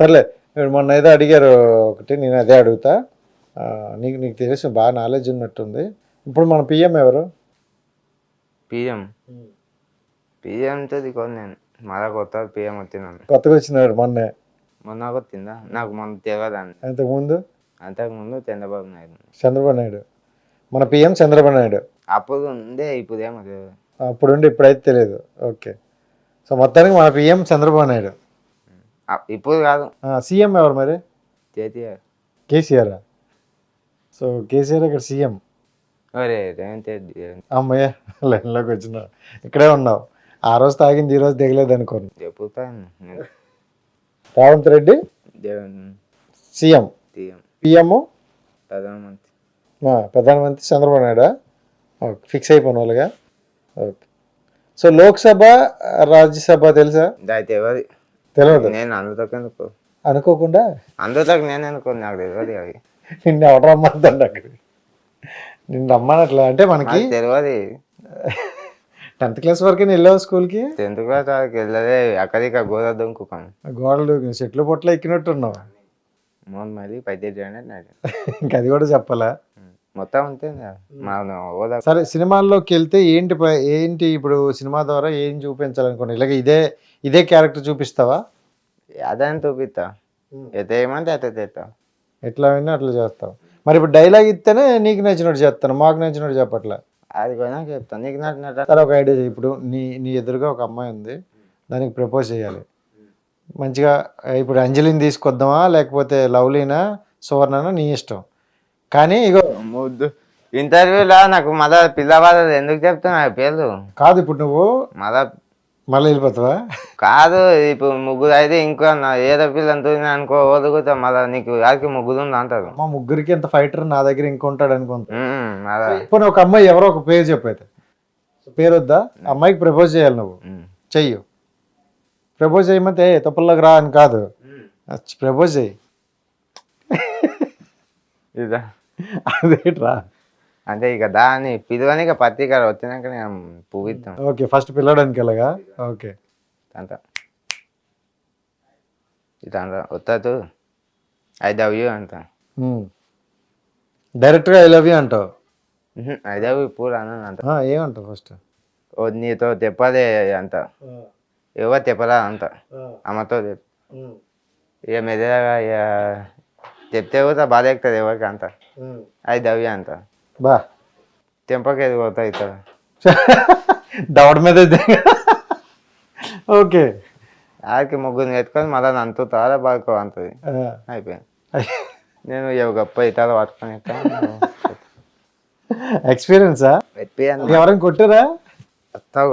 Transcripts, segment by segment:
సర్లే మొన్న ఏదో అడిగారు ఒకటి నేను అదే అడుగుతా. నీకు నీకు తెలుసు బాగా నాలెడ్జ్ ఉన్నట్టుంది. ఇప్పుడు మన పిఎం ఎవరు? పిఎం పిఎంతో దిగోదు నేను. మళ్ళా కొత్త పిఎం వచ్చినాను కొత్తగా వచ్చినాడు మొన్నే. మొన్న వచ్చిందా? నాకు మొన్న తెలియదండి అంతకుముందు? అంతకుముందు చంద్రబాబు నాయుడు. చంద్రబాబు నాయుడు. మన పిఎం చంద్రబాబు నాయుడు. అప్పుడు ఉందే ఇప్పుడు ఏమో తెలియదు. అప్పుడుండి ఇప్పుడైతే తెలియదు. ఓకే. సో మొత్తానికి మన పిఎం చంద్రబాబు నాయుడు. ఇప్పుడు కాదు. సీఎం ఎవరు మరి? కేటీఆర్ కేసీఆర్ సో కేసీఆర్ ఇక్కడ సీఎం. ఒరే రేవంత్ రెడ్డి. రేవంత్ అమ్మయ్య లైన్లోకి వచ్చినావు ఇక్కడే ఉన్నావు. ఆ రోజు తాగింది ఈ రోజు దిగలేదు అనుకోను. చెప్పుతాను. Revanth Reddy? CM. CM. PM? ప్రధానమంత్రి. ప్రధానమంత్రి చంద్రబాబు నాయుడు? ఓకే ఫిక్స్ అయిపోయిన వాళ్ళుగా? ఓకే. సో లోక్సభ రాజ్యసభ తెలుసా? దాయితే ఎవరి తెలియదు నేను అందులోకి ఎందుకు అనుకోకుండా? అందులోకి నేను ఎందుకు నాకు తెలియదు అవి. నిన్ను ఎవరు రమ్మందండి అక్కడ నిన్ను రమ్మనట్లా. అంటే మనకి నాకు తెలియదు టెన్త్ క్లాస్ వరకే వెళ్ళావు స్కూల్కి? టెన్త్ క్లాస్ వరకు వెళ్ళదే అక్కడికి గోదా దుంకుకాను. గోడలు చెట్లు పొట్ల ఎక్కినట్టున్నావు? మళ్ళీ పైతే ఇంకా అది కూడా చెప్పాలా? మొత్తం అంతే మా ఓదా సరే సినిమాల్లోకి వెళ్తే ఏంటి ఏంటి ఇప్పుడు సినిమా ద్వారా ఏం చూపించాలనుకున్నా ఇలాగ ఇదే ఇదే క్యారెక్టర్ చూపిస్తావా? అదని చూపిస్తా. ఎత ఏమంటే అత తెస్తా. ఎట్లా అయినా అట్లా చేస్తావు. మరి ఇప్పుడు డైలాగ్ ఇస్తేనే నీకు నచ్చినట్టు చేస్తాను మాకు నచ్చినట్టు చెప్పట్లే. అది కూడా చెప్తాను నీకు నచ్చినట్టు సరే ఒక ఐడియా ఇప్పుడు నీ నీ ఎదురుగా ఒక అమ్మాయి ఉంది. దానికి ప్రపోజ్ చేయాలి. మంచిగా ఇప్పుడు అంజలిని తీసుకొద్దామా లేకపోతే లవ్లీనా సువర్ణనా నీ ఇష్టం. కానీ ఇగో ముద్దు. ఇంటర్వ్యూలో నాకు మళ్ళా పిల్లవాళ్ళు ఎందుకు చెప్తున్నా? పేర్లు కాదు ఇప్పుడు నువ్వు? మళ్ళా మళ్ళీ వెళ్ళిపోతావా? కాదు ఇప్పుడు ముగ్గురు అయితే ఇంకో ఏదో పిల్లని అనుకో ఒదుగుతా. మళ్ళా నీకు యాకి ముగ్గురు ఉంది అంటారు. మా ముగ్గురికి ఎంత ఫైటర్ నా దగ్గర ఇంకొంటాడు అనుకుంటా. ఉమ్, మళ్ళా. ఇప్పుడు ఒక అమ్మాయి ఎవరో ఒక పేరు చెప్పైతే పేరు వద్దా? అమ్మాయికి ప్రపోజ్ చేయాలి నువ్వు. చెయ్యు. ప్రపోజ్ చేయమంటే "ఏ, తప్పుల్లోకి రా అని కాదు. ప్రపోజ్ చెయ్యి ఇదా. అదేట్రా. అంటే ఇక దాన్ని పిలువని పత్రిక వచ్చినాక నేను పువ్విస్తాం ఓకే ఫస్ట్ పిల్లడానికి ఎలాగా? ఓకే. అంత ఇదంతా వత్తదు. ఐ లవ్ యూ అంట. డైరెక్ట్గా ఐ లవ్ యూ అంటావు? ఐ లవ్ యూ పూర్ అని అంట. ఆ, ఏమంటావు ఫస్ట్? ఓ నీతో తెప్పదే అంత ఎవరు తెప్పరా అంత అమ్మతో ఇక మెదగా ఇక చెప్తే కూడా బాధ ఎక్కుతుంది ఎవరికి అంత ఐ లవ్ యూ అంత బా. తెంపకి ఎదిగిపోతా ఇక్కడ దవడ మీద ఓకే. ఆడికి ముగ్గురు ఎత్తుకొని మళ్ళీ నన్ను తారా బాడుకో అంతది అయిపోయింది. నేను గొప్ప ఇతర పట్టుకొని ఎక్స్పీరియన్సా ఎవరైనా కొట్టారా?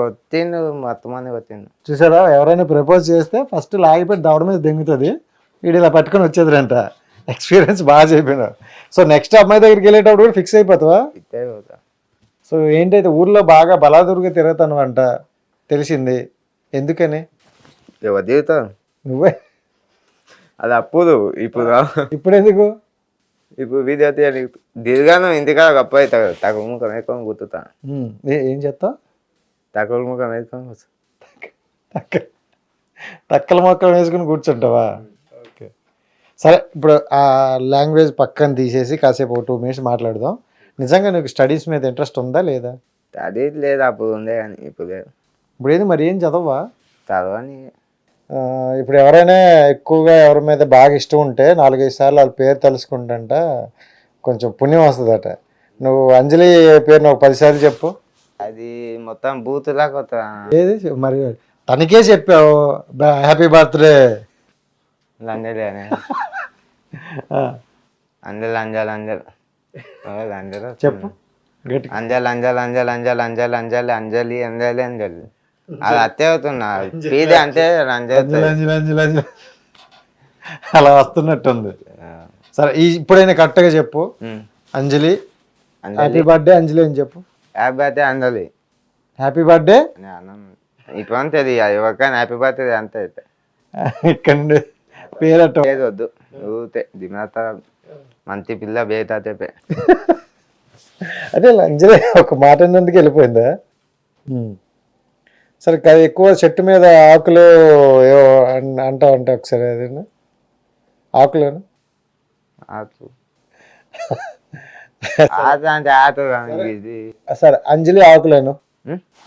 కొట్టిండు మొత్తం మంది కొట్టిండు. చూసారా? ఎవరైనా ప్రపోజ్ చేస్తే ఫస్ట్ లాగిపెట్టి దవడ మీద దెంగుతుంది. వీడు ఇలా పట్టుకొని వచ్చేదిరంట. ఎక్స్పీరియన్స్ బాగా చెప్పినావు సో నెక్స్ట్ అమ్మాయి దగ్గరికి వెళ్ళేటప్పుడు కూడా ఫిక్స్ అయిపోతావా? సో ఏంటైతే ఊర్లో బాగా బలాదురుగా తిరుగుతాను అంట తెలిసింది. ఎందుకని? దిగుతావు నువ్వే. అది అప్పుడు ఇప్పుడు. ఇప్పుడు ఎందుకు? ఇప్పుడు వీడియో తీయాలి దిగాను ఇంటికాడ గొప్ప అవుతాడు తక్కువ ముఖం వేసుకొని గుర్తుతా ఏ- చెప్తావు తక్కువ ముఖం వేసుకొని కూర్చో. తక్క తక్కల మొక్కలు వేసుకుని కూర్చుంటావా? సరే ఇప్పుడు ఆ లాంగ్వేజ్ పక్కన తీసేసి కాసేపు ఒక టూ మినిట్స్ మాట్లాడదాం. నిజంగా నీకు స్టడీస్ మీద ఇంట్రెస్ట్ ఉందా లేదా? అది లేదు అప్పుడు ఉండే కానీ ఇప్పుడు లేదు. ఇప్పుడు ఏంది మరి ఏం చదవా? చదవని. ఆ, ఇప్పుడు ఎవరైనా ఎక్కువగా ఎవరి మీద బాగా ఇష్టం ఉంటే నాలుగైదు సార్లు వాళ్ళ పేరు తెలుసుకుంటంట కొంచెం పుణ్యం వస్తుందట. నువ్వు అంజలి పేరు నువ్వు పదిసార్లు చెప్పు. అది మొత్తం బూతులా కొత్త ఏది? మరి తనకే చెప్పావు హ్యాపీ బర్త్డే. లంజలి అని అంజల్ అంజల్ అంజల్ ఓ, అంజల్ వస్తుంది. చెప్పు. అంజల్ అంజల్ అంజల్ అంజల్ అంజల్ అంజలి అంజలి అంజలి అంజలి అది అత్తే అవుతున్నా. పీది అంటే అంజలి అలా వస్తున్నట్టుంది. సరే ఈ ఇప్పుడైనా కరెక్ట్గా చెప్పు. అంజలి. హ్యాపీ బర్త్డే అంజలి అని చెప్పు. Happy birthday Anjali. Happy birthday ఇప్పుడు అంతే ఎవరికైనా హ్యాపీ బర్త్డే అంతే అయితే. ఇక్కడ పేరట. లేదు వద్దు ఊతే దిమాత మంచి పిల్ల బేతా చెప్పే. అదే ఇలా అంజలి ఒక మాట అన్నందుకు వెళ్ళిపోయిందా. సరే ఎక్కువ చెట్టు మీద ఆకులు అంటా ఉంటా ఒకసారి అదేనా? ఆకులేను? ఇది. సరే అంజలి ఆకులేను?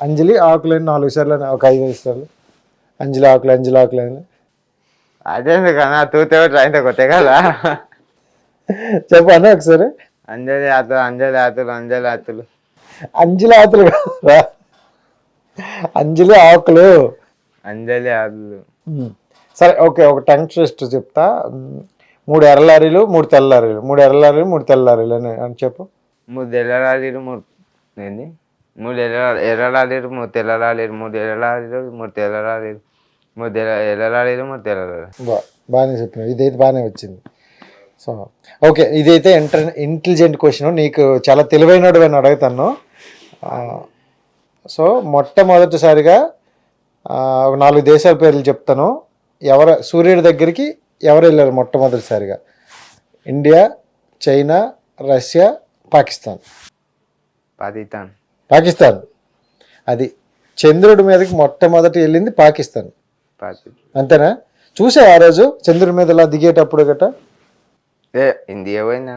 అంజలి ఆకులేను? నాలుగు సార్లు ఒక ఐదు ఐదు సార్లు. అంజలి ఆకులు అంజలి ఆకులేను అదే కదా తూతే ట్రైన్ కొట్టే కదా చెప్పాను ఒకసారి. అంజలి ఆతులు అంజలి ఆతులు అంజలి ఆతులు. అంజలి కాదురా. అంజలి ఆకులు. అంజలి ఆతులు. సరే ఓకే ఒక టంగ్ ట్విస్ట్ చెప్తా. మూడు ఎర్రలారీలు మూడు తెల్లారీలు మూడు ఎర్రలారీలు మూడు తెల్లారీలు అని అని చెప్పు. మూడు ఎర్రలాలీలు మూడు ఏంది? మూడు ఎర్ర ఎర్రలాలీలు మూడు తెల్లలాలీలు మూడు ఎర్రలాలీలు మూడు తెల్లలాలీలు బా బాగానే చెప్పినావు. ఇదైతే బాగానే వచ్చింది. సో ఓకే ఇదైతే ఇంటర్ ఇంటెలిజెంట్ క్వశ్చన్. నీకు చాలా తెలివైనడు అని అడుగుతాను సో మొట్టమొదటిసారిగా ఒక నాలుగు దేశాల పేర్లు చెప్తాను. ఎవరు సూర్యుడి దగ్గరికి ఎవరు వెళ్ళారు మొట్టమొదటిసారిగా? India China Russia Pakistan. Pakistan. Pakistan. అది చంద్రుడి మీదకి మొట్టమొదటి వెళ్ళింది పాకిస్తాన్. అంతేనా? చూసావు ఆ రోజు? చంద్రుడి మీద ఇలా దిగేటప్పుడు గట ఏ ఇండియా పోయిందా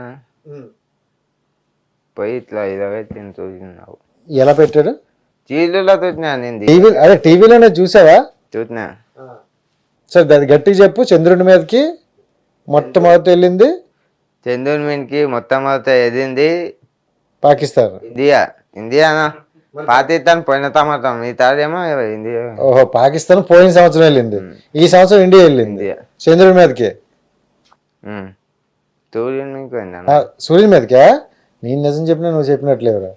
పోయి ఇట్లా ఇరవై తిని చూసినావు. ఎలా పెట్టాడు? చీళ్ళలో చూసినా నేను టీవీ అదే టీవీలోనే చూసావా? చూసినా. సరే అది గట్టిగా చెప్పు చంద్రుడి మీదకి మొట్టమొదటి వెళ్ళింది? చంద్రుని మీదకి మొత్తం మొత్తం ఎదింది పాకిస్తాన్. ఇండియా. ఇండియానా? పాకిస్తాన్ పోయిన తమతం మిగతాదేమో ఇండియా. ఓహో పాకిస్తాన్ పోయిన సంవత్సరం వెళ్ళింది. ఈ సంవత్సరం ఇండియా వెళ్ళింది. చంద్రుడి మీదకి. సూర్యుని మీదకి సూర్యుని నేను నిజం చెప్పినా నువ్వు చెప్పినట్లేవురా.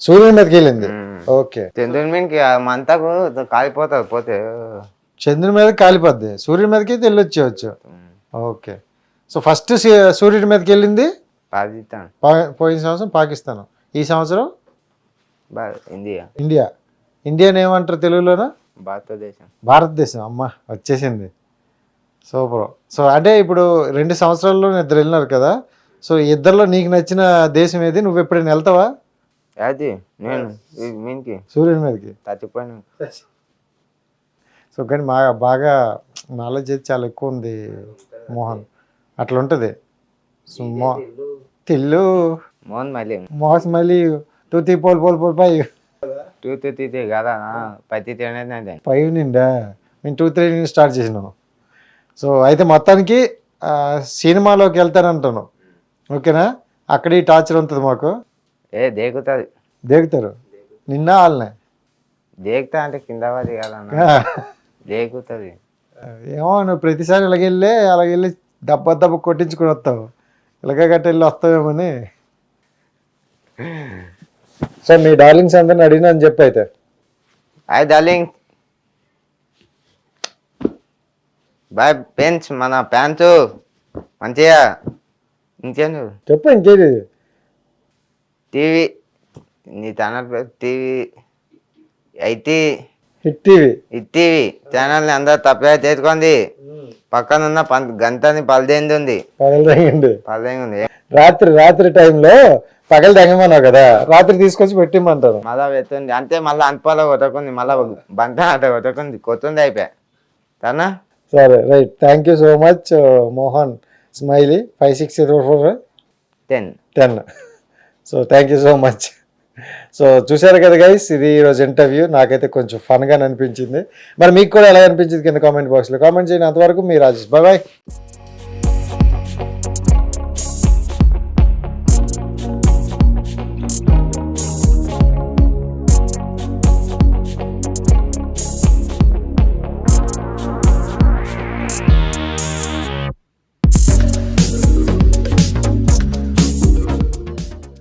సూర్యుని మీదకి వెళ్ళింది. ఓకే. చంద్రుని మీదకి మంతకు కాలిపోతుంది పోతే. చంద్రుని మీదకి కాలిపోద్ది. సూర్యుని మీదకి వెళ్ళొచ్చేవచ్చు. ఓకే. సో ఫస్ట్ సూర్యుడి మీదకి వెళ్ళింది? పాకిస్తాన్. పోయిన సంవత్సరం పాకిస్తాన్. ఈ సంవత్సరం ఇండియా. ఇండియా. ఇండియాని ఏమంటారు తెలుగులోనా? భారతదేశం. భారతదేశం. అమ్మ వచ్చేసింది. సూపర్. సో అంటే ఇప్పుడు రెండు సంవత్సరాల్లో ఇద్దరు వెళ్ళినారు కదా. సో ఇద్దరిలో నీకు నచ్చిన దేశం ఏది? నువ్వు ఎప్పుడైనా వెళ్తావా? అది నేను మీనికి. సూర్యుని మీదకి. చచ్చిపోయినా సో కానీ మా బాగా నాలెడ్జ్ అయితే చాలా ఎక్కువ ఉంది మోహన్. అట్లా ఉంటుంది. సో మో తిల్లు. మోహన్ మళ్ళీ. మోస్ మళ్ళీ టూ తీ పోల్ పోల్ పోల్ పై. టూ టూ తీతే కదా? పత్తి తినేది ఫైవ్ నిండా మేము టూ త్రీ నుంచి స్టార్ట్ చేసినాం. సో అయితే మొత్తానికి సినిమాలోకి వెళ్తానంటాను ఓకేనా? అక్కడ ఈ టార్చర్ ఉంటుంది మాకు. ఏ దేకుతుంది దేగుతారు? నిన్న వాళ్ళనే దేకుతా అంటే కింద పడి కదా ఆ, దేకుతుంది ఏమో నువ్వు ప్రతిసారి ఇలాగెళ్ళి అలాగెళ్ళి దెబ్బ దెబ్బ కొట్టించుకొని వస్తావు. ఇలాగ గట్ట వెళ్ళి వస్తావేమని సో మీ డార్లింగ్స్ అందరిని అడిగినా అని చెప్పి అయితే. Hi darling. బాయ్ పెన్స్ మన ప్యాంటు. మంచిగా. ఇంకేందు చెప్పు ఇంకేది టీవీ. నీ ఛానల్ పేరు TV. IT hit TV. TV. ఛానల్ని అందరు తప్పగా చేసుకుంది పక్కన ఉన్న గంటని పలదేంది ఉంది పగలు తగ్గింది పలదేంది. ఉంది రాత్రి రాత్రి టైంలో పగలు తగ్గమన్నావు కదా రాత్రి తీసుకొచ్చి పెట్టిమ్మంటారు. మళ్ళా వెతుంది అంతే మళ్ళీ అంతపాల కొట్టకుంది మళ్ళా బంత అట కొట్టకుంది కొత్తుంది అయిపోయా. తనా సరే right. Thank you so much Mohan. Smiley five six four four ten. Ten. So thank you so much. So చూసారు కదా గైస్ ఇది ఈరోజు ఇంటర్వ్యూ నాకైతే కొంచెం ఫన్గా అనిపించింది. మరి మీకు కూడా ఎలా అనిపించింది కింద కామెంట్ బాక్స్లో కామెంట్ చేయండి. అంతవరకు మీ రాజేష్. Bye bye